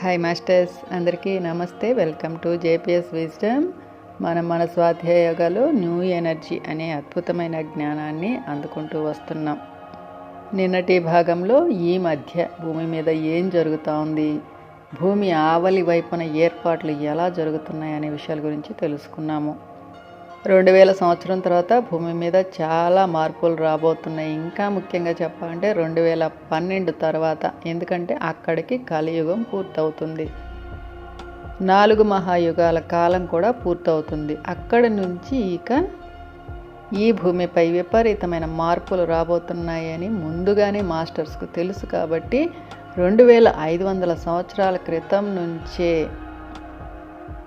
Hi masters అందరికీ నమస్తే. Welcome to JPS wisdom మనం మన స్వాధ్యాయ యోగాలో న్యూ ఎనర్జీ అనే అద్భుతమైన జ్ఞానాన్ని అందుకుంటూ వస్తున్నాం. నిన్నటి భాగంలో ఈ మధ్య భూమి మీద ఏం జరుగుతూ ఉంది? భూమి ఆవలి వైపున ఏర్పాట్లు ఎలా జరుగుతున్నాయనే విషయాల గురించి తెలుసుకున్నాము. రెండు వేల సంవత్సరం తర్వాత భూమి మీద చాలా మార్పులు రాబోతున్నాయి. ఇంకా ముఖ్యంగా చెప్పాలంటే రెండు వేల పన్నెండు తర్వాత ఎందుకంటే అక్కడికి కలియుగం పూర్తవుతుంది. నాలుగు మహాయుగాల కాలం కూడా పూర్తవుతుంది. అక్కడి నుంచి ఇక ఈ భూమిపై విపరీతమైన మార్పులు రాబోతున్నాయని ముందుగానే మాస్టర్స్కు తెలుసు కాబట్టి రెండు వేల ఐదు వందల సంవత్సరాల క్రితం నుంచే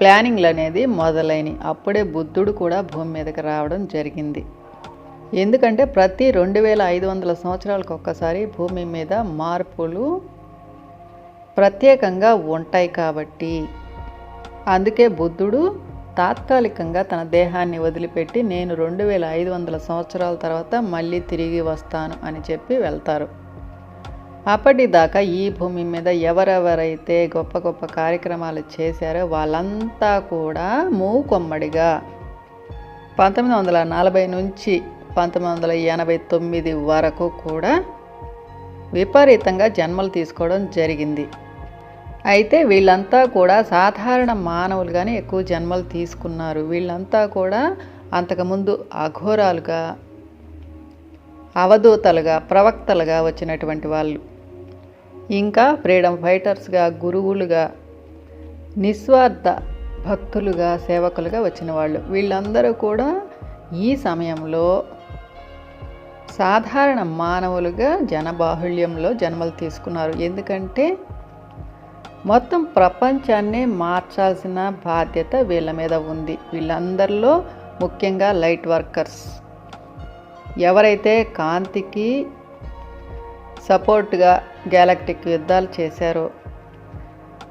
ప్లానింగ్లు అనేది మొదలైనవి అప్పుడే బుద్ధుడు కూడా భూమి మీదకి రావడం జరిగింది. ఎందుకంటే ప్రతి రెండు వేల ఐదు వందల సంవత్సరాలకు ఒక్కసారి భూమి మీద మార్పులు ప్రత్యేకంగా ఉంటాయి కాబట్టి అందుకే బుద్ధుడు తాత్కాలికంగా తన దేహాన్ని వదిలిపెట్టి నేను రెండు వేల ఐదు వందల సంవత్సరాల తర్వాత మళ్ళీ తిరిగి వస్తాను అని చెప్పి వెళ్తారు. అప్పటిదాకా ఈ భూమి మీద ఎవరెవరైతే గొప్ప గొప్ప కార్యక్రమాలు చేశారో వాళ్ళంతా కూడా మూకొమ్మడిగా. పంతొమ్మిది వందల నలభై నుంచి పంతొమ్మిది వందల ఎనభై తొమ్మిది వరకు కూడా విపరీతంగా జన్మలు తీసుకోవడం జరిగింది. అయితే వీళ్ళంతా కూడా సాధారణ మానవులుగానే ఎక్కువ జన్మలు తీసుకున్నారు. వీళ్ళంతా కూడా అంతకుముందు అఘోరాలుగా అవధూతలుగా ప్రవక్తలుగా వచ్చినటువంటి వాళ్ళు. ఇంకా ఫ్రీడమ్ ఫైటర్స్గా గురువులుగా నిస్వార్థ భక్తులుగా సేవకులుగా వచ్చిన వాళ్ళు వీళ్ళందరూ కూడా ఈ సమయంలో సాధారణ మానవులుగా జనబాహుళ్యంలో జన్మలు తీసుకున్నారు. ఎందుకంటే మొత్తం ప్రపంచాన్నే మార్చాల్సిన బాధ్యత వీళ్ళ మీద ఉంది. వీళ్ళందరిలో ముఖ్యంగా లైట్ వర్కర్స్. ఎవరైతే కాంతికి సపోర్ట్గా గ్యాలక్టిక్ యుద్ధాలు చేశారో.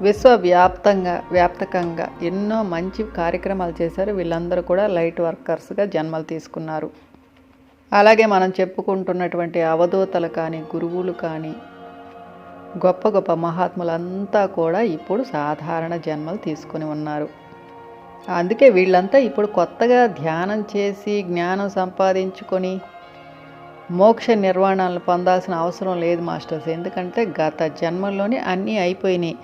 విశ్వవ్యాప్తంగా వ్యాప్తకంగా ఎన్నో మంచి కార్యక్రమాలు చేశారు. వీళ్ళందరూ కూడా లైట్ వర్కర్స్గా జన్మలు తీసుకున్నారు. అలాగే మనం చెప్పుకుంటున్నటువంటి అవధూతలు కానీ గురువులు కానీ గొప్ప గొప్ప మహాత్ములంతా కూడా ఇప్పుడు సాధారణ జన్మలు తీసుకొని ఉన్నారు. అందుకే వీళ్ళంతా ఇప్పుడు కొత్తగా ధ్యానం చేసి జ్ఞానం సంపాదించుకొని మోక్ష నిర్వాణాలను పొందాల్సిన అవసరం లేదు మాస్టర్స్. ఎందుకంటే గత జన్మల్లోనే అన్నీ అయిపోయినాయి.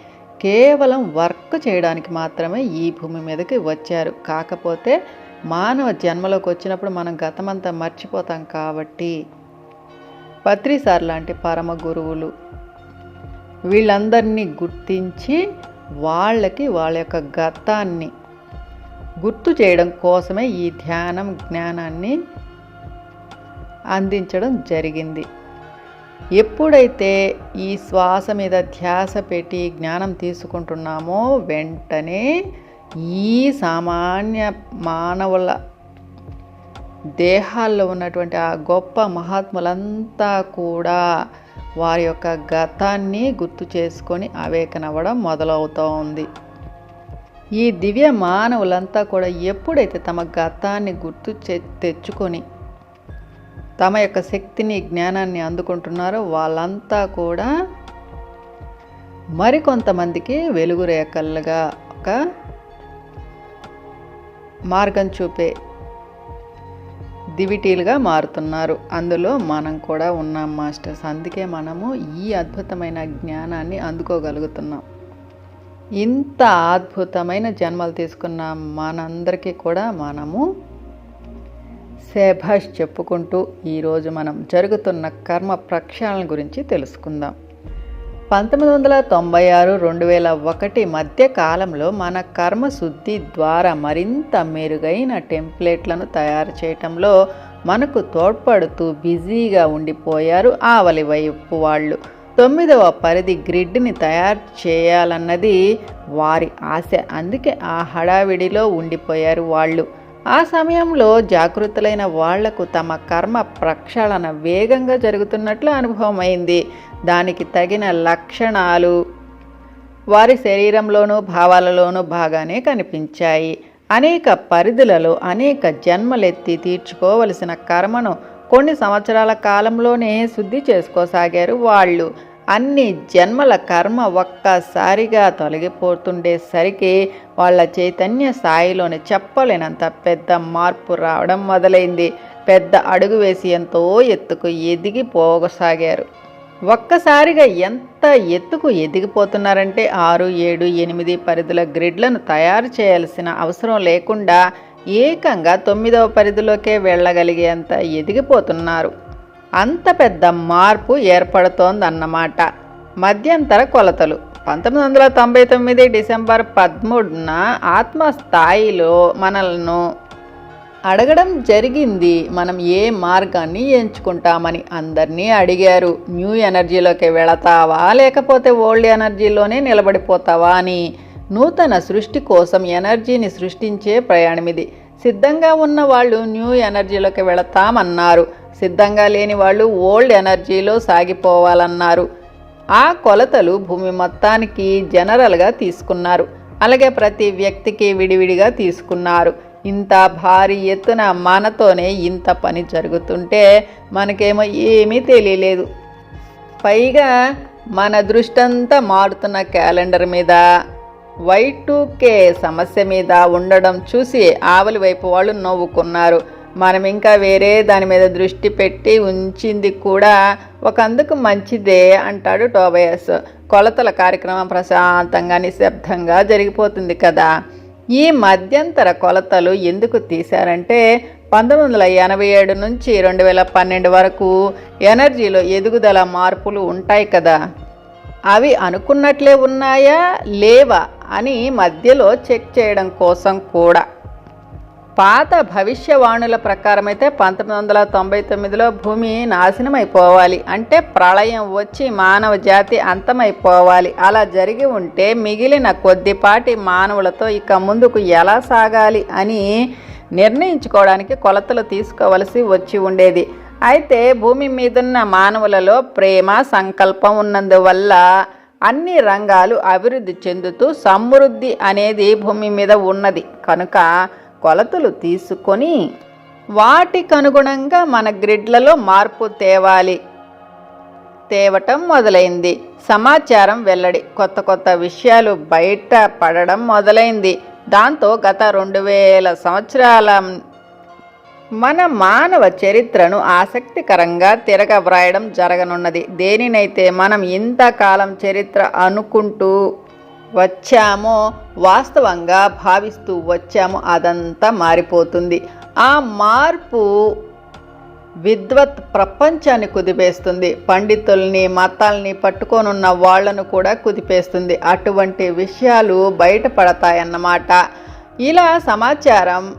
కేవలం వర్క్ చేయడానికి మాత్రమే ఈ భూమి మీదకి వచ్చారు. కాకపోతే మానవ జన్మలోకి వచ్చినప్పుడు మనం గతమంతా మర్చిపోతాం కాబట్టి పత్రిసార్ లాంటి పరమ గురువులు వీళ్ళందరినీ గుర్తించి వాళ్ళకి వాళ్ళ యొక్క గతాన్ని గుర్తు చేయడం కోసమే ఈ ధ్యానం జ్ఞానాన్ని అందించడం జరిగింది. ఎప్పుడైతే ఈ శ్వాస మీద ధ్యాస పెట్టి జ్ఞానం తీసుకుంటున్నామో వెంటనే ఈ సామాన్య మానవుల దేహాల్లో ఉన్నటువంటి ఆ గొప్ప మహాత్ములంతా కూడా వారి యొక్క గతాన్ని గుర్తు చేసుకొని అవేకనవ్వడం మొదలవుతూ ఉంది ఈ దివ్య మానవులంతా కూడా ఎప్పుడైతే తమ గతాన్ని గుర్తు తెచ్చుకొని తమ యొక్క శక్తిని జ్ఞానాన్ని అందుకుంటున్నారో వాళ్ళంతా కూడా మరికొంతమందికి వెలుగు రేఖలుగా ఒక మార్గం చూపే దివిటీలుగా మారుతున్నారు. అందులో మనం కూడా ఉన్నాం మాస్టర్స్ అందుకే మనము ఈ అద్భుతమైన జ్ఞానాన్ని అందుకోగలుగుతున్నాం. ఇంత అద్భుతమైన జన్మలు తీసుకున్న మనందరికీ కూడా మనము శభాష్ చెప్పుకుంటూ ఈరోజు మనం జరుగుతున్న కర్మ ప్రక్షాళన గురించి తెలుసుకుందాం. పంతొమ్మిది వందల తొంభై ఆరు రెండు వేల ఒకటి మధ్య కాలంలో మన కర్మ శుద్ధి ద్వారా మరింత మెరుగైన టెంప్లెట్లను తయారు చేయటంలో మనకు తోడ్పడుతూ బిజీగా ఉండిపోయారు ఆవలి వైపు వాళ్ళు. తొమ్మిదవ పరిధి గ్రిడ్ని తయారు చేయాలన్నది వారి ఆశ. అందుకే ఆ హడావిడిలో ఉండిపోయారు వాళ్ళు. ఆ సమయంలో జాగృతులైన వాళ్ళకు తమ కర్మ ప్రక్షాళన వేగంగా జరుగుతున్నట్లు అనుభవం అయింది దానికి తగిన లక్షణాలు వారి శరీరంలోనూ భావాలలోనూ బాగానే కనిపించాయి. అనేక పరిధులలో అనేక జన్మలెత్తి తీర్చుకోవలసిన కర్మను కొన్ని సంవత్సరాల కాలంలోనే శుద్ధి చేసుకోసాగారు వాళ్ళు. అన్ని జన్మల కర్మ ఒక్కసారిగా తొలగిపోతుండేసరికి వాళ్ళ చైతన్య స్థాయిలోని చెప్పలేనంత పెద్ద మార్పు రావడం మొదలైంది. పెద్ద అడుగు వేసి ఎంతో ఎత్తుకు ఎదిగిపోగసాగారు ఒక్కసారిగా ఎంత ఎత్తుకు ఎదిగిపోతున్నారంటే ఆరు ఏడు ఎనిమిది పరిధుల గ్రిడ్లను తయారు చేయాల్సిన అవసరం లేకుండా ఏకంగా తొమ్మిదవ పరిధిలోకే వెళ్ళగలిగేంత ఎదిగిపోతున్నారు. అంత పెద్ద మార్పు ఏర్పడుతోందన్నమాట. మధ్యంతర కొలతలు. పంతొమ్మిది వందల తొంభై తొమ్మిది డిసెంబర్ పదమూడున ఆత్మస్థాయిలో మనల్ని అడగడం జరిగింది. మనం ఏ మార్గాన్ని ఎంచుకుంటామని అందరినీ అడిగారు. న్యూ ఎనర్జీలోకి వెళతావా? లేకపోతే ఓల్డ్ ఎనర్జీలోనే నిలబడిపోతావా అని. నూతన సృష్టి కోసం ఎనర్జీని సృష్టించే ప్రయాణం ఇది. సిద్ధంగా ఉన్న వాళ్ళు న్యూ ఎనర్జీలోకి వెళతామన్నారు. సిద్ధంగా లేని వాళ్ళు ఓల్డ్ ఎనర్జీలో సాగిపోవాలన్నారు. ఆ కొలతలు భూమి మొత్తానికి జనరల్గా తీసుకున్నారు. అలాగే ప్రతి వ్యక్తికి విడివిడిగా తీసుకున్నారు. ఇంత భారీ ఎత్తున మనతోనే ఇంత పని జరుగుతుంటే మనకేమో ఏమీ తెలియలేదు. పైగా మన దృష్టంతా మారుతున్న క్యాలెండర్ మీద. వై టూ కే సమస్య మీద ఉండడం చూసి ఆవలి వైపు వాళ్ళు నవ్వుకున్నారు. మనం ఇంకా వేరే దాని మీద దృష్టి పెట్టి ఉంచింది కూడా ఒక అందుకు మంచిదే అంటాడు టోబయస్. కొలతల కార్యక్రమం ప్రశాంతంగా నిశ్శబ్దంగా జరిగిపోతుంది కదా. ఈ మధ్యంతర కొలతలు ఎందుకు తీశారంటే పంతొమ్మిది వందల ఎనభై ఏడు నుంచి రెండు వేల పన్నెండు వరకు ఎనర్జీలో ఎదుగుదల మార్పులు ఉంటాయి కదా. అవి అనుకున్నట్లే ఉన్నాయా లేవా? అని మధ్యలో చెక్ చేయడం కోసం కూడా. పాత భవిష్యవాణుల ప్రకారం అయితే పంతొమ్మిది వందల తొంభై తొమ్మిదిలో భూమి నాశనం అయిపోవాలి అంటే ప్రళయం వచ్చి మానవ జాతి అంతమైపోవాలి. అలా జరిగి ఉంటే మిగిలిన కొద్దిపాటి మానవులతో ఇక ముందుకు ఎలా సాగాలి అని నిర్ణయించుకోవడానికి కొలతలు తీసుకోవలసి వచ్చి ఉండేది. అయితే భూమి మీదున్న మానవులలో ప్రేమ సంకల్పం ఉన్నందువల్ల అన్ని రంగాలు అభివృద్ధి చెందుతూ సమృద్ధి అనేది భూమి మీద ఉన్నది. కనుక కొలతలు తీసుకొని వాటికనుగుణంగా మన గ్రిడ్లలో మార్పు తేవాలి. తేవటం మొదలైంది. సమాచారం వెల్లడి. కొత్త కొత్త విషయాలు బయట పడడం మొదలైంది. దాంతో గత రెండు వేల సంవత్సరాల మన మానవ చరిత్రను ఆసక్తికరంగా తిరగవ్రాయడం జరగనున్నది. దేనినైతే మనం ఇంతకాలం చరిత్ర అనుకుంటూ వచ్చామో వాస్తవంగా భావిస్తూ వచ్చామో అదంతా మారిపోతుంది. ఆ మార్పు విద్వత్ ప్రపంచాన్ని కుదిపేస్తుంది. పండితుల్ని మతాల్ని పట్టుకొనున్న వాళ్ళను కూడా కుదిపేస్తుంది. అటువంటి విషయాలు బయటపడతాయన్నమాట. ఇలా సమాచారం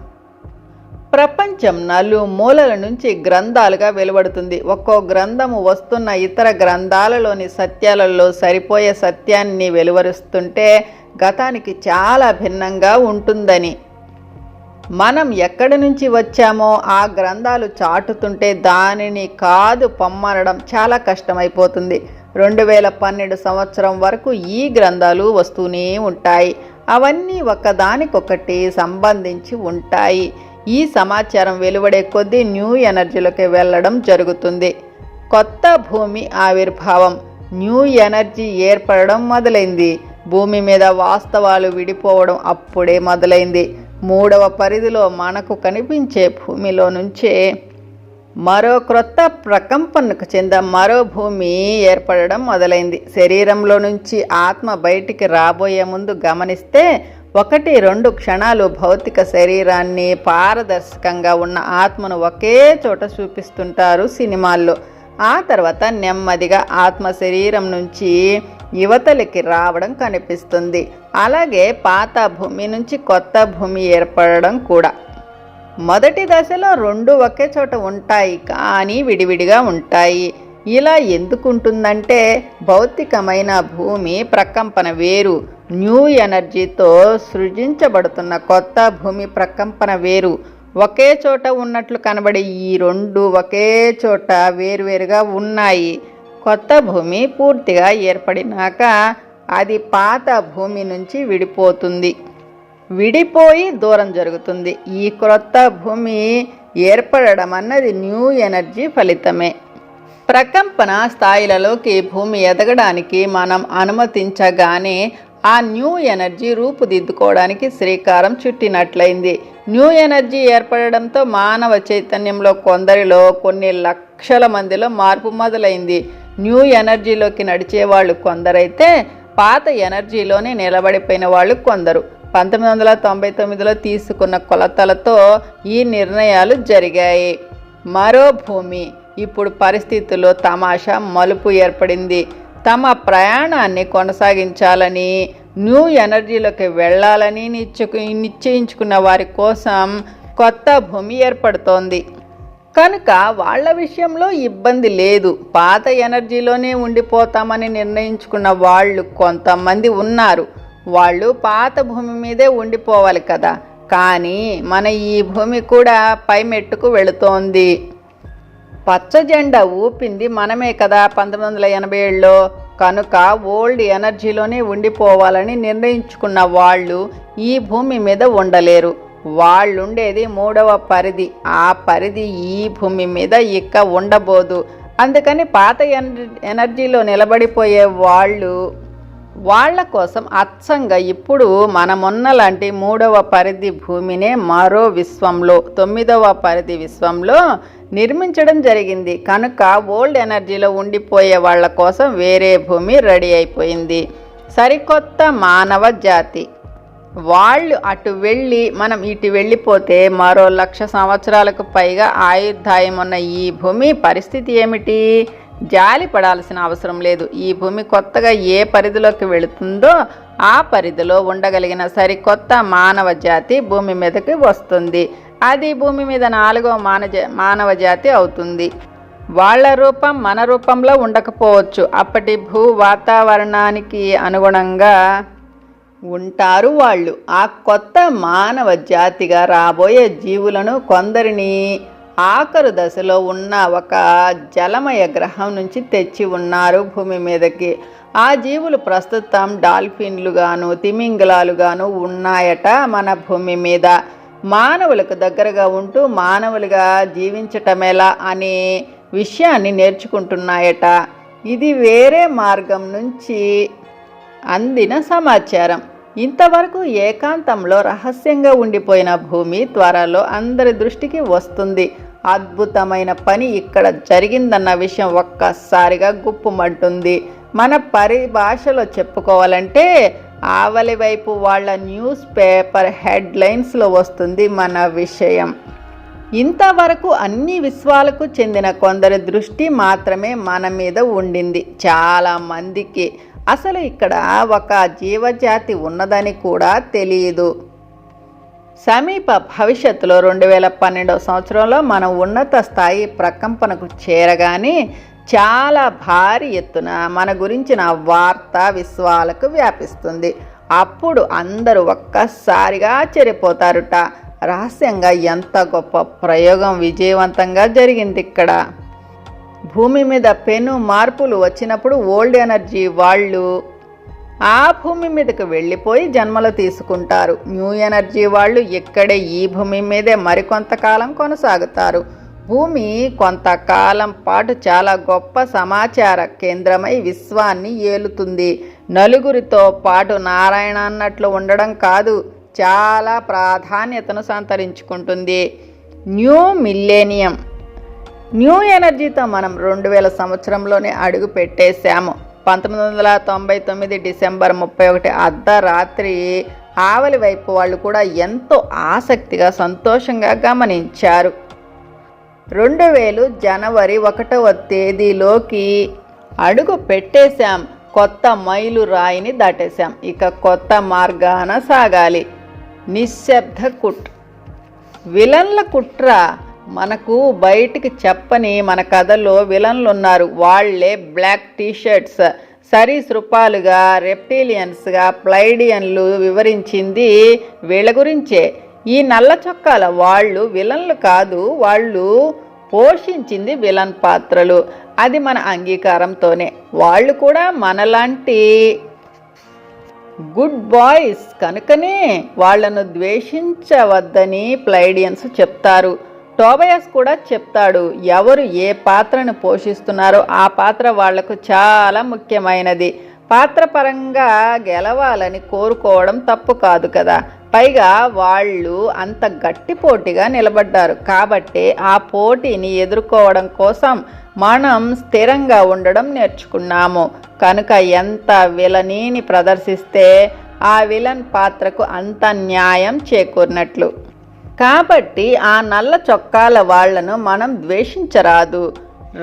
ప్రపంచం నలు మూలల నుంచి గ్రంథాలుగా వెలువడుతుంది. ఒక్కో గ్రంథము వస్తున్న ఇతర గ్రంథాలలోని సత్యాలలో సరిపోయే సత్యాన్ని వెలువరుస్తుంటే గతానికి చాలా భిన్నంగా ఉంటుందని. మనం ఎక్కడి నుంచి వచ్చామో ఆ గ్రంథాలు చాటుతుంటే దానిని కాదు పొమ్మనడం చాలా కష్టమైపోతుంది. రెండు వేల పన్నెండు సంవత్సరం వరకు ఈ గ్రంథాలు వస్తూనే ఉంటాయి. అవన్నీ ఒకదానికొకటి సంబంధించి ఉంటాయి. ఈ సమాచారం వెలువడే కొద్దీ న్యూ ఎనర్జీలోకి వెళ్ళడం జరుగుతుంది. కొత్త భూమి ఆవిర్భావం. న్యూ ఎనర్జీ ఏర్పడడం మొదలైంది. భూమి మీద వాస్తవాలు విడిపోవడం అప్పుడే మొదలైంది. మూడవ పరిధిలో మనకు కనిపించే భూమిలో నుంచే మరో క్రొత్త ప్రకంపనకు చెంద మరో భూమి ఏర్పడడం మొదలైంది. శరీరంలో నుంచి ఆత్మ బయటికి రాబోయే ముందు గమనిస్తే ఒకటి రెండు క్షణాలు భౌతిక శరీరాన్ని పారదర్శకంగా ఉన్న ఆత్మను ఒకే చోట చూపిస్తుంటారు సినిమాల్లో. ఆ తర్వాత నెమ్మదిగా ఆత్మ శరీరం నుంచి యువతలకి రావడం కనిపిస్తుంది. అలాగే పాత భూమి నుంచి కొత్త భూమి ఏర్పడడం కూడా. మొదటి దశలో రెండు ఒకే చోట ఉంటాయి కానీ విడివిడిగా ఉంటాయి. ఇలా ఎందుకుంటుందంటే భౌతికమైన భూమి ప్రకంపన వేరు. న్యూ ఎనర్జీతో సృజించబడుతున్న కొత్త భూమి ప్రకంపన వేరు. ఒకే చోట ఉన్నట్లు కనబడే ఈ రెండు ఒకే చోట వేరువేరుగా ఉన్నాయి. కొత్త భూమి పూర్తిగా ఏర్పడినాక అది పాత భూమి నుంచి విడిపోతుంది. విడిపోయి దూరం జరుగుతుంది. ఈ క్రొత్త భూమి ఏర్పడడం అన్నది న్యూ ఎనర్జీ ఫలితమే. ప్రకంపన స్థాయిలలోకి భూమి ఎదగడానికి మనం అనుమతించగానే ఆ న్యూ ఎనర్జీ రూపుదిద్దుకోవడానికి శ్రీకారం చుట్టినట్లయింది. న్యూ ఎనర్జీ ఏర్పడడంతో మానవ చైతన్యంలో కొందరిలో కొన్ని లక్షల మందిలో మార్పు మొదలైంది. న్యూ ఎనర్జీలోకి నడిచే వాళ్ళు కొందరైతే పాత ఎనర్జీలోనే నిలబడిపోయిన వాళ్ళు కొందరు. పంతొమ్మిది వందల తొంభై తొమ్మిదిలో తీసుకున్న కొలతలతో ఈ నిర్ణయాలు జరిగాయి. మరో భూమి. ఇప్పుడు పరిస్థితుల్లో తమాషా మలుపు ఏర్పడింది. తమ ప్రయాణాన్ని కొనసాగించాలని న్యూ ఎనర్జీలోకి వెళ్ళాలని నిశ్చకు నిశ్చయించుకున్న వారి కోసం కొత్త భూమి ఏర్పడుతోంది. కనుక వాళ్ళ విషయంలో ఇబ్బంది లేదు. పాత ఎనర్జీలోనే ఉండిపోతామని నిర్ణయించుకున్న వాళ్ళు కొంతమంది ఉన్నారు. వాళ్ళు పాత భూమి మీదే ఉండిపోవాలి కదా. కానీ మన ఈ భూమి కూడా పై మెట్టుకు వెళుతోంది. పచ్చ జెండా ఊపింది మనమే కదా పంతొమ్మిది వందల ఎనభై ఏడులో. కనుక ఓల్డ్ ఎనర్జీలోనే ఉండిపోవాలని నిర్ణయించుకున్న వాళ్ళు ఈ భూమి మీద ఉండలేరు. వాళ్ళుండేది మూడవ పరిధి. ఆ పరిధి ఈ భూమి మీద ఇక ఉండబోదు. అందుకని పాత ఎనర్- ఎనర్జీలో నిలబడిపోయే వాళ్ళు వాళ్ళ కోసం అచ్చంగా ఇప్పుడు మనమున్న లాంటి మూడవ పరిధి భూమినే మరో విశ్వంలో తొమ్మిదవ పరిధి విశ్వంలో నిర్మించడం జరిగింది. కనుక ఓల్డ్ ఎనర్జీలో ఉండిపోయే వాళ్ళ కోసం వేరే భూమి రెడీ అయిపోయింది. సరికొత్త మానవ జాతి. వాళ్ళు అటు వెళ్ళి మనం ఇటు వెళ్ళిపోతే మరో లక్ష సంవత్సరాలకు పైగా ఆయుర్దాయం ఉన్న ఈ భూమి పరిస్థితి ఏమిటి? జాలి పడాల్సిన అవసరం లేదు. ఈ భూమి కొత్తగా ఏ పరిధిలోకి వెళుతుందో ఆ పరిధిలో ఉండగలిగిన సరికొత్త మానవ జాతి భూమి మీదకి వస్తుంది. అది భూమి మీద నాలుగో మానజ మానవ జాతి అవుతుంది. వాళ్ళ రూపం మన రూపంలో ఉండకపోవచ్చు. అప్పటి భూ వాతావరణానికి అనుగుణంగా ఉంటారు వాళ్ళు. ఆ కొత్త మానవ జాతిగా రాబోయే జీవులను కొందరిని ఆఖరు దశలో ఉన్న ఒక జలమయ గ్రహం నుంచి తెచ్చి ఉన్నారు భూమి మీదకి. ఆ జీవులు ప్రస్తుతం డాల్ఫిన్లుగాను తిమింగలాలుగాను ఉన్నాయట మన భూమి మీద. మానవులకు దగ్గరగా ఉంటూ మానవులుగా జీవించటమేలా అనే విషయాన్ని నేర్చుకుంటున్నాయట. ఇది వేరే మార్గం నుంచి అందిన సమాచారం. ఇంతవరకు ఏకాంతంలో రహస్యంగా ఉండిపోయిన భూమి త్వరలో అందరి దృష్టికి వస్తుంది. అద్భుతమైన పని ఇక్కడ జరిగిందన్న విషయం ఒక్కసారిగా గుప్పుమంటుంది. మన పరిభాషలో చెప్పుకోవాలంటే ఆవలి వైపు వాళ్ళ న్యూస్ పేపర్ హెడ్లైన్స్లో వస్తుంది మన విషయం. ఇంతవరకు అన్ని విశ్వాలకు చెందిన కొందరి దృష్టి మాత్రమే మన మీద ఉండింది. చాలా మందికి. అసలు ఇక్కడ ఒక జీవజాతి ఉన్నదని కూడా తెలియదు. సమీప భవిష్యత్తులో రెండు వేల పన్నెండవ సంవత్సరంలో మనం ఉన్నత స్థాయి ప్రకంపనకు చేరగానే చాలా భారీ ఎత్తున మన గురించిన వార్త విశ్వాలకు వ్యాపిస్తుంది. అప్పుడు అందరూ ఒక్కసారిగా ఆశ్చర్యపోతారుట. రహస్యంగా ఎంత గొప్ప ప్రయోగం విజయవంతంగా జరిగింది ఇక్కడ. భూమి మీద పెను మార్పులు వచ్చినప్పుడు ఓల్డ్ ఎనర్జీ వాళ్ళు ఆ భూమి మీదకు వెళ్ళిపోయి జన్మలు తీసుకుంటారు. న్యూ ఎనర్జీ వాళ్ళు ఇక్కడే ఈ భూమి మీదే మరికొంతకాలం కొనసాగుతారు. భూమి కొంతకాలం పాటు చాలా గొప్ప సమాచార కేంద్రమై విశ్వాన్ని ఏలుతుంది. నలుగురితో పాటు నారాయణ అన్నట్లు ఉండడం కాదు చాలా ప్రాధాన్యతను సంతరించుకుంటుంది. న్యూ మిల్లేనియం. న్యూ ఎనర్జీతో మనం రెండు వేల సంవత్సరంలోనే అడుగు పెట్టేశాము. పంతొమ్మిది వందల తొంభై తొమ్మిది డిసెంబర్ ముప్పై ఒకటి అర్ధరాత్రి ఆవలి వైపు వాళ్ళు కూడా ఎంతో ఆసక్తిగా సంతోషంగా గమనించారు. రెండు వేలు జనవరి ఒకటవ తేదీలోకి అడుగు పెట్టేశాం. కొత్త మైలు రాయిని దాటేశాం. ఇక కొత్త మార్గాన సాగాలి. నిశ్శబ్ద కుట్ విలన్ల కుట్ర. మనకు బయటికి చెప్పని మన కథలో విలన్లు ఉన్నారు వాళ్ళే బ్లాక్ టీషర్ట్స్. సరీసృపాలుగా రెప్టీలియన్స్గా ప్లైడియన్లు వివరించింది వీళ్ళ గురించే. ఈ నల్ల చొక్కాల వాళ్ళు విలన్లు కాదు వాళ్ళు పోషించింది విలన్ పాత్రలు. అది మన అంగీకారంతోనే. వాళ్ళు కూడా మనలాంటి గుడ్ బాయ్స్ కనుకనే వాళ్ళను ద్వేషించవద్దని ప్లైడియన్స్ చెప్తారు. టోబయాస్ కూడా చెప్తాడు ఎవరు ఏ పాత్రను పోషిస్తున్నారో ఆ పాత్ర వాళ్ళకు చాలా ముఖ్యమైనది. పాత్ర పరంగా గెలవాలని కోరుకోవడం తప్పు కాదు కదా. పైగా వాళ్ళు అంత గట్టి పోటీగా నిలబడ్డారు. కాబట్టి ఆ పోటీని ఎదుర్కోవడం కోసం మనం స్థిరంగా ఉండడం నేర్చుకున్నాము. కనుక ఎంత విలనీని ప్రదర్శిస్తే ఆ విలన్ పాత్రకు అంత న్యాయం చేకూరినట్లు. కాబట్టి ఆ నల్ల చొక్కాల వాళ్ళను మనం ద్వేషించరాదు.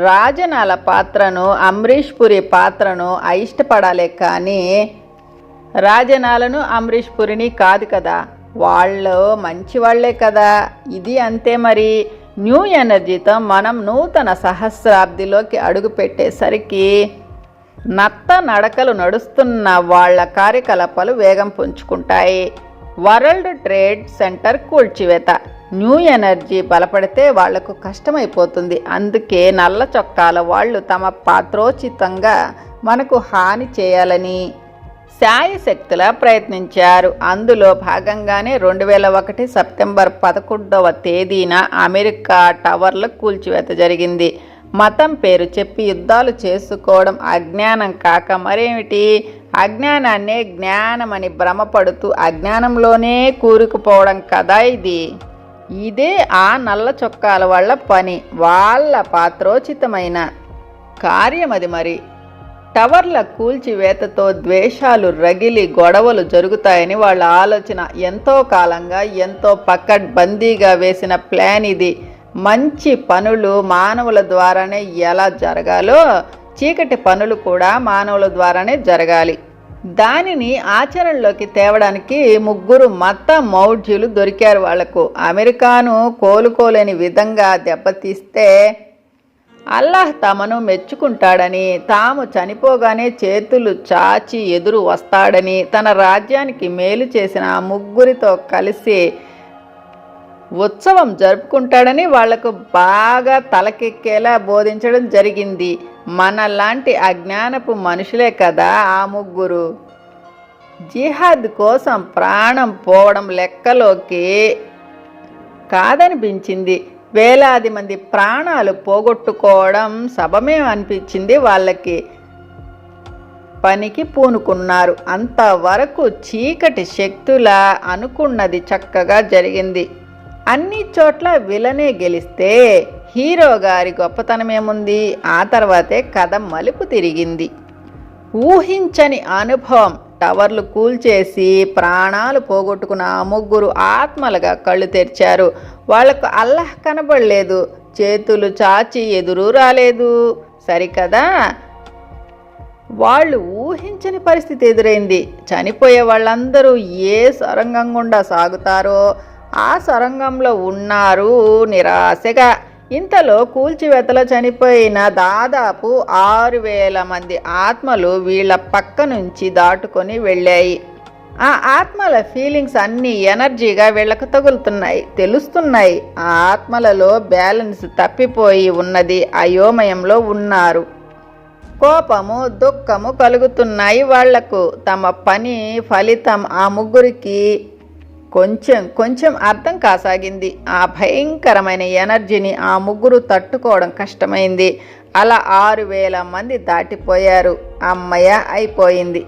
రాజనాల పాత్రను అమరీష్ పురి పాత్రను అయిష్టపడాలే కానీ రాజనాలను అమరీష్ పురిని కాదు కదా. వాళ్ళు మంచి వాళ్ళే కదా. ఇది అంతే మరి. న్యూ ఎనర్జీతో మనం నూతన సహస్రాబ్దిలోకి అడుగు పెట్టేసరికి నత్త నడకలు నడుస్తున్న వాళ్ళ కార్యకలాపాలు వేగం పుంజుకుంటాయి. వరల్డ్ ట్రేడ్ సెంటర్ కూల్చివేత. న్యూ ఎనర్జీ బలపడితే వాళ్ళకు కష్టమైపోతుంది. అందుకే నల్ల చొక్కాల వాళ్ళు తమ పాత్రోచితంగా మనకు హాని చేయాలని శాయశక్తుల ప్రయత్నించారు. అందులో భాగంగానే రెండు వేల ఒకటి సెప్టెంబర్ పదకొండవ తేదీన అమెరికా టవర్ల కూల్చివేత జరిగింది. మతం పేరు చెప్పి యుద్ధాలు చేసుకోవడం అజ్ఞానం కాక మరేమిటి? అజ్ఞానాన్నే జ్ఞానమని భ్రమపడుతూ అజ్ఞానంలోనే కూరుకుపోవడం కదా ఇది. ఇదే ఆ నల్ల చొక్కాల వాళ్ళ పని వాళ్ళ పాత్రోచితమైన కార్యమది మరి. టవర్ల కూల్చివేతతో ద్వేషాలు రగిలి గొడవలు జరుగుతాయని వాళ్ళ ఆలోచన ఎంతో కాలంగా ఎంతో పక్కడ్బందీగా వేసిన ప్లాన్ ఇది. మంచి పనులు మానవుల ద్వారానే ఎలా జరగాలో చీకటి పనులు కూడా మానవుల ద్వారానే జరగాలి. దానిని ఆచరణలోకి తేవడానికి ముగ్గురు మత మౌఢ్యులు దొరికారు వాళ్ళకు. అమెరికాను కోలుకోలేని విధంగా దెబ్బతీస్తే అల్లాహ్ తమను మెచ్చుకుంటాడని తాము చనిపోగానే చేతులు చాచి ఎదురు వస్తాడని తన రాజ్యానికి మేలు చేసిన ముగ్గురితో కలిసి ఉత్సవం జరుపుకుంటాడని వాళ్ళకు బాగా తలకెక్కేలా బోధించడం జరిగింది. మనలాంటి అజ్ఞానపు మనుషులే కదా ఆ ముగ్గురు. జిహాద్ కోసం ప్రాణం పోవడం లెక్కలోకి కాదనిపించింది. వేలాది మంది ప్రాణాలు పోగొట్టుకోవడం సభమే అనిపించింది వాళ్ళకి. పనికి పూనుకున్నారు. అంతవరకు చీకటి శక్తుల అనుకున్నది చక్కగా జరిగింది. అన్ని చోట్ల విలనే గెలిస్తే హీరో గారి గొప్పతనమేముంది ఆ తర్వాతే కథ మలుపు తిరిగింది. ఊహించని అనుభవం టవర్లు కూల్చేసి ప్రాణాలు పోగొట్టుకున్న ముగ్గురు ఆత్మలుగా కళ్ళు తెరిచారు. వాళ్ళకు అల్లహ్ కనబడలేదు. చేతులు చాచి ఎదురు రాలేదు. సరికదా? వాళ్ళు ఊహించని పరిస్థితి ఎదురైంది. చనిపోయే వాళ్ళందరూ ఏ సొరంగం గుండా సాగుతారో ఆ సొరంగంలో ఉన్నారు నిరాశగా. ఇంతలో కూల్చివేతలో చనిపోయిన దాదాపు ఆరు వేల మంది ఆత్మలు వీళ్ళ పక్క నుంచి దాటుకొని వెళ్ళాయి. ఆ ఆత్మల ఫీలింగ్స్ అన్నీ ఎనర్జీగా వీళ్ళకు తగులుతున్నాయి తెలుస్తున్నాయి. ఆ ఆత్మలలో బ్యాలెన్స్ తప్పిపోయి ఉన్నది అయోమయంలో ఉన్నారు. కోపము దుఃఖము కలుగుతున్నాయి వాళ్ళకు. తమ పని ఫలితం ఆ ముగ్గురికి కొంచెం కొంచెం అర్థం కాసాగింది. ఆ భయంకరమైన ఎనర్జీని ఆ ముగ్గురు తట్టుకోవడం కష్టమైంది. అలా ఆరు వేల మంది దాటిపోయారు. అమ్మయ్య అయిపోయింది.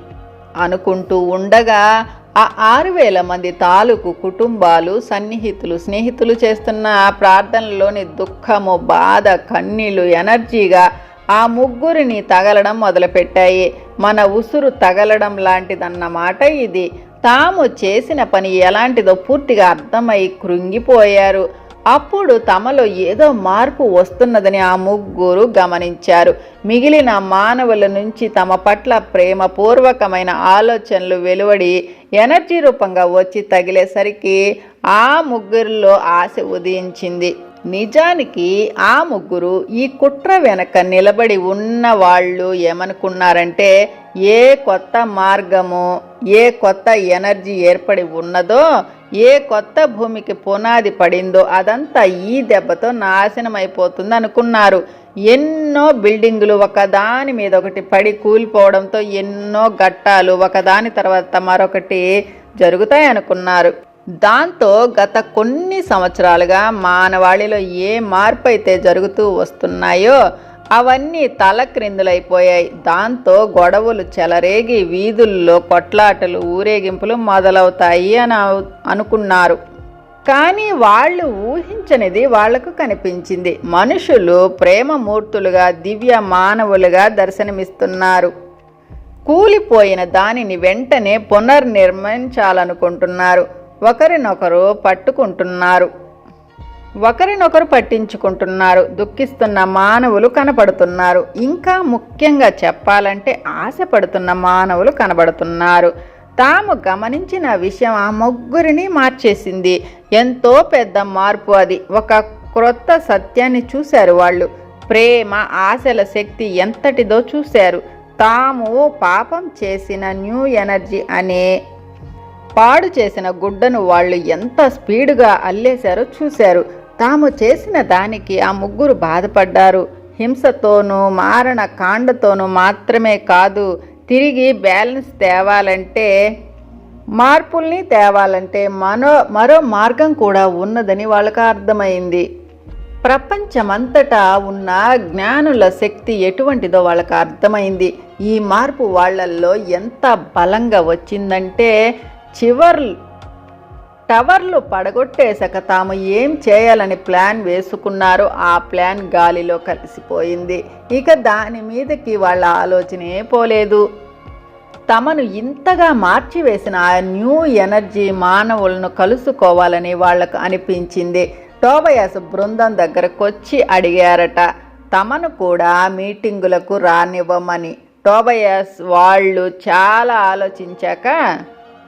అనుకుంటూ ఉండగా ఆ ఆరు వేల మంది తాలూకు కుటుంబాలు సన్నిహితులు స్నేహితులు చేస్తున్న ప్రార్థనలోని దుఃఖము బాధ కన్నీళ్ళు ఎనర్జీగా ఆ ముగ్గురిని తగలడం మొదలుపెట్టాయి. మన ఉసురు తగలడం లాంటిదన్నమాట ఇది. తాము చేసిన పని ఎలాంటిదో పూర్తిగా అర్థమై కృంగిపోయారు. అప్పుడు తమలో ఏదో మార్పు వస్తున్నదని ఆ ముగ్గురు గమనించారు. మిగిలిన మానవుల నుంచి తమ పట్ల ప్రేమపూర్వకమైన ఆలోచనలు వెలువడి ఎనర్జీ రూపంగా వచ్చి తగిలేసరికి ఆ ముగ్గురిలో ఆశ ఉదయించింది. నిజానికి ఆ ముగ్గురు ఈ కుట్ర వెనక నిలబడి ఉన్న వాళ్ళు ఏమనుకున్నారంటే ఏ కొత్త మార్గము ఏ కొత్త ఎనర్జీ ఏర్పడి ఉన్నదో ఏ కొత్త భూమికి పునాది పడిందో అదంతా ఈ దెబ్బతో నాశనం అయిపోతుంది అనుకున్నారు. ఎన్నో బిల్డింగులు ఒకదాని మీద ఒకటి పడి కూలిపోవడంతో ఎన్నో ఘట్టాలు ఒకదాని తర్వాత మరొకటి జరుగుతాయి అనుకున్నారు. దాంతో గత కొన్ని సంవత్సరాలుగా మానవాళిలో ఏ మార్పు అయితే జరుగుతూ వస్తున్నాయో అవన్నీ తలక్రిందులైపోయాయి. దాంతో గొడవలు చెలరేగి వీధుల్లో కొట్లాటలు ఊరేగింపులు మొదలవుతాయి అని అనుకున్నారు. కానీ వాళ్ళు ఊహించనిది వాళ్ళకు కనిపించింది. మనుషులు ప్రేమమూర్తులుగా దివ్య మానవులుగా దర్శనమిస్తున్నారు. కూలిపోయిన దానిని వెంటనే పునర్నిర్మించాలనుకుంటున్నారు. ఒకరినొకరు పట్టుకుంటున్నారు. ఒకరినొకరు పట్టించుకుంటున్నారు దుఃఖిస్తున్న మానవులు కనపడుతున్నారు ఇంకా ముఖ్యంగా చెప్పాలంటే ఆశపడుతున్న మానవులు కనబడుతున్నారు. తాము గమనించిన విషయం ఆ ముగ్గురిని మార్చేసింది. ఎంతో పెద్ద మార్పు అది. ఒక క్రొత్త సత్యాన్ని చూశారు వాళ్ళు. ప్రేమ ఆశల శక్తి ఎంతటిదో చూశారు. తాము పాపం చేసిన న్యూ ఎనర్జీ అనే పాడు చేసిన గుడ్డను వాళ్ళు ఎంత స్పీడ్గా అల్లేశారో చూశారు. తాము చేసిన దానికి ఆ ముగ్గురు బాధపడ్డారు. హింసతోనూ మారణ కాండతోనూ మాత్రమే కాదు తిరిగి బ్యాలెన్స్ తేవాలంటే మార్పుల్ని తేవాలంటే మరో మరో మార్గం కూడా ఉన్నదని వాళ్ళకు అర్థమైంది. ప్రపంచమంతటా ఉన్న జ్ఞానుల శక్తి ఎటువంటిదో వాళ్ళకి అర్థమైంది. ఈ మార్పు వాళ్ళల్లో ఎంత బలంగా వచ్చిందంటే చివర్ టవర్లు పడగొట్టేశాక తాము ఏం చేయాలని ప్లాన్ వేసుకున్నారో ఆ ప్లాన్ గాలిలో కలిసిపోయింది. ఇక దాని మీదకి వాళ్ళ ఆలోచనే పోలేదు. తమను ఇంతగా మార్చివేసిన ఆ న్యూ ఎనర్జీ మానవులను కలుసుకోవాలని వాళ్ళకు అనిపించింది. టోబయాస్ బృందం దగ్గరకు వచ్చి అడిగారట. తమను కూడా మీటింగులకు రానివ్వమని. టోబయాస్ వాళ్ళు చాలా ఆలోచించాక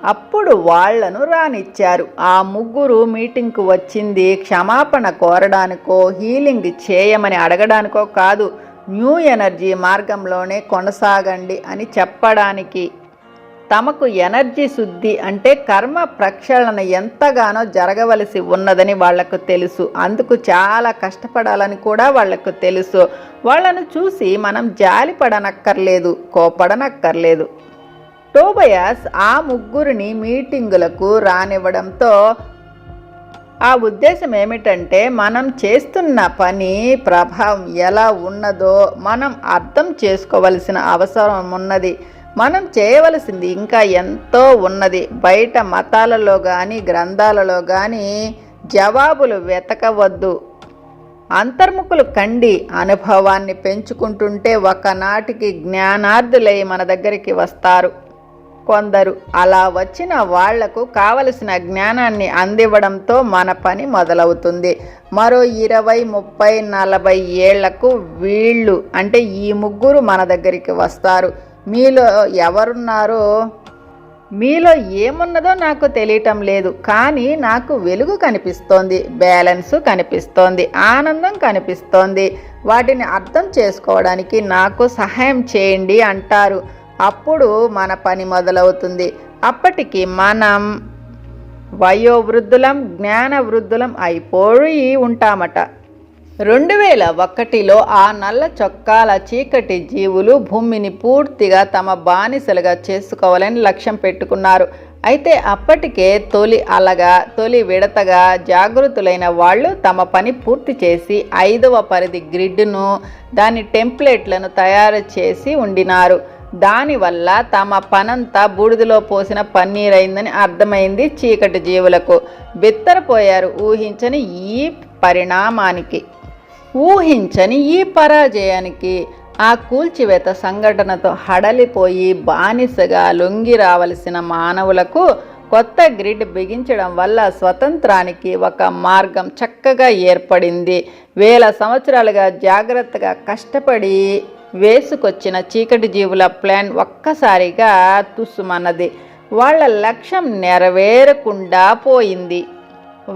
అప్పుడు వాళ్ళను రానిచ్చారు. ఆ ముగ్గురు మీటింగ్కు వచ్చింది క్షమాపణ కోరడానికో హీలింగ్ చేయమని అడగడానికో కాదు న్యూ ఎనర్జీ మార్గంలోనే కొనసాగండి అని చెప్పడానికి. తమకు ఎనర్జీ శుద్ధి అంటే కర్మ ప్రక్షాళన ఎంతగానో జరగవలసి ఉన్నదని వాళ్ళకు తెలుసు. అందుకు చాలా కష్టపడాలని కూడా వాళ్ళకు తెలుసు. వాళ్ళను చూసి మనం జాలిపడనక్కర్లేదు కోపడనక్కర్లేదు టోబయాస్ ఆ ముగ్గురిని మీటింగులకు రానివ్వడంతో ఆ ఉద్దేశం ఏమిటంటే మనం చేస్తున్న పని ప్రభావం ఎలా ఉన్నదో మనం అర్థం చేసుకోవలసిన అవసరం ఉన్నది. మనం చేయవలసింది ఇంకా ఎంతో ఉన్నది. బయట మతాలలో కానీ గ్రంథాలలో కానీ జవాబులు వెతకవద్దు. అంతర్ముఖులు కండి అనుభవాన్ని పెంచుకుంటుంటే ఒకనాటికి జ్ఞానార్థులై మన దగ్గరికి వస్తారు. కొందరు. అలా వచ్చిన వాళ్ళకు కావలసిన జ్ఞానాన్ని అందివ్వడంతో మన పని మొదలవుతుంది. మరో ఇరవై ముప్పై నలభై ఏళ్ళకు వీళ్ళు అంటే ఈ ముగ్గురు మన దగ్గరికి వస్తారు. మీలో ఎవరున్నారో? మీలో ఏమున్నదో నాకు తెలియటం లేదు. కానీ నాకు వెలుగు కనిపిస్తోంది బ్యాలెన్స్ కనిపిస్తోంది ఆనందం కనిపిస్తోంది. వాటిని అర్థం చేసుకోవడానికి నాకు సహాయం చేయండి అంటారు. అప్పుడు మన పని మొదలవుతుంది. అప్పటికి మనం వయోవృద్ధులం జ్ఞాన వృద్ధులం అయిపోయి ఉంటామట. రెండు వేల ఒకటిలో ఆ నల్ల చొక్కాల చీకటి జీవులు భూమిని పూర్తిగా తమ బానిసలుగా చేసుకోవాలని లక్ష్యం పెట్టుకున్నారు. అయితే అప్పటికే తొలి అలగా తొలి విడతగా జాగృతులైన వాళ్ళు తమ పని పూర్తి చేసి ఐదవ పరిధి గ్రిడ్ను దాని టెంప్లెట్లను తయారు చేసి ఉండినారు. దానివల్ల తమ పనంతా బూడిదలో పోసిన పన్నీరైందని అర్థమైంది చీకటి జీవులకు. బిత్తరపోయారు ఊహించని ఈ పరిణామానికి. ఊహించని ఈ పరాజయానికి ఆ కూల్చివేత సంఘటనతో హడలిపోయి బానిసగా లొంగి రావలసిన మానవులకు కొత్త గ్రిడ్ బిగించడం వల్ల స్వతంత్రానికి ఒక మార్గం చక్కగా ఏర్పడింది. వేల సంవత్సరాలుగా జాగ్రత్తగా కష్టపడి వేసుకొచ్చిన చీకటి జీవుల ప్లాన్ ఒక్కసారిగా తుస్సుమన్నది వాళ్ళ లక్ష్యం నెరవేరకుండా పోయింది.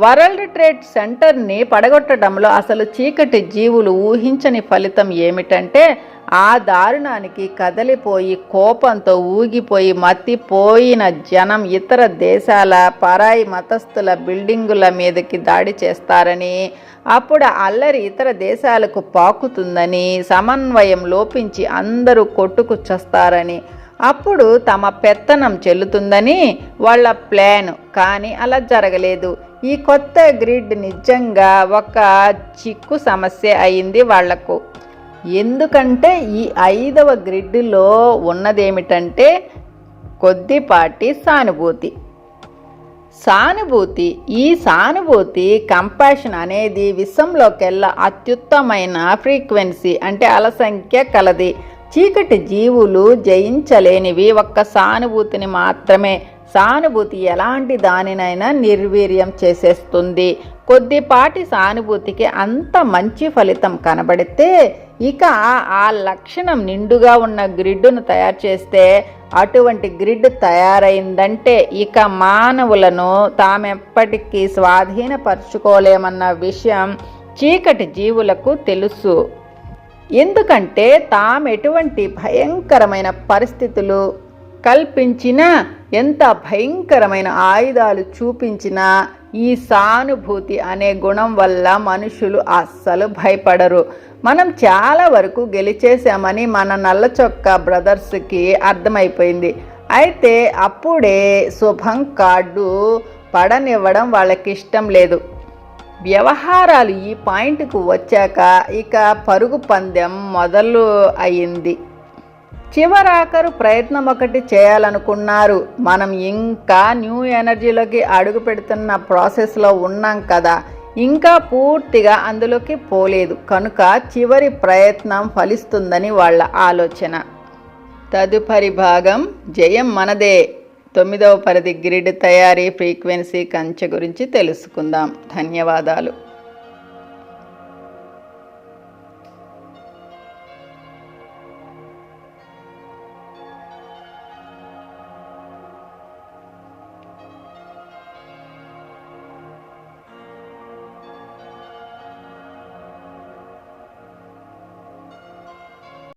వరల్డ్ ట్రేడ్ సెంటర్ని పడగొట్టడంలో అసలు చీకటి జీవులు ఊహించని ఫలితం ఏమిటంటే ఆ దారుణానికి కదలిపోయి కోపంతో ఊగిపోయి మత్తిపోయిన జనం ఇతర దేశాల పరాయి మతస్థుల బిల్డింగుల మీదకి దాడి చేస్తారని అప్పుడు అల్లరి ఇతర దేశాలకు పాకుతుందని సమన్వయం లోపించి అందరూ కొట్టుకు చస్తారని అప్పుడు తమ పెత్తనం చెల్లుతుందని వాళ్ళ ప్లాన్. కానీ అలా జరగలేదు. ఈ కొత్త గ్రిడ్ నిజంగా ఒక చిక్కు సమస్య అయింది వాళ్ళకు. ఎందుకంటే ఈ ఐదవ గ్రిడ్లో ఉన్నదేమిటంటే కొద్దిపాటి సానుభూతి. సానుభూతి ఈ సానుభూతి కంపాషన్ అనేది విశ్వంలోకెల్లా అత్యుత్తమైన ఫ్రీక్వెన్సీ అంటే అలసంఖ్య కలది. చీకటి జీవులు జయించలేనివి ఒక్క సానుభూతిని మాత్రమే. సానుభూతి ఎలాంటి దానినైనా నిర్వీర్యం చేసేస్తుంది. కొద్దిపాటి సానుభూతికి అంత మంచి ఫలితం కనబడితే ఇక ఆ లక్షణం నిండుగా ఉన్న గ్రిడ్డును తయారు చేస్తే అటువంటి గ్రిడ్ తయారైందంటే ఇక మానవులను తామెప్పటికీ స్వాధీనపరచుకోలేమన్న విషయం చీకటి జీవులకు తెలుసు. ఎందుకంటే తామెటువంటి భయంకరమైన పరిస్థితులు కల్పించినా ఎంత భయంకరమైన ఆయుధాలు చూపించినా ఈ సానుభూతి అనే గుణం వల్ల మనుషులు అస్సలు భయపడరు. మనం చాలా వరకు గెలిచేశామని మన నల్ల చొక్క బ్రదర్స్కి అర్థమైపోయింది. అయితే అప్పుడే శుభం కార్డు పడనివ్వడం వాళ్ళకి ఇష్టం లేదు. వ్యవహారాలు ఈ పాయింట్కు వచ్చాక ఇక పరుగు పందెం మొదలు అయింది. చివరాఖరు ప్రయత్నం ఒకటి చేయాలనుకున్నారు. మనం ఇంకా న్యూ ఎనర్జీలోకి అడుగు పెడుతున్న ప్రాసెస్లో ఉన్నాం కదా. ఇంకా పూర్తిగా అందులోకి పోలేదు. కనుక చివరి ప్రయత్నం ఫలిస్తుందని వాళ్ళ ఆలోచన. తదుపరి భాగం జయం మనదే. తొమ్మిదవ పరిధి గ్రిడ్ తయారీ ఫ్రీక్వెన్సీ కంచె గురించి తెలుసుకుందాం. ధన్యవాదాలు.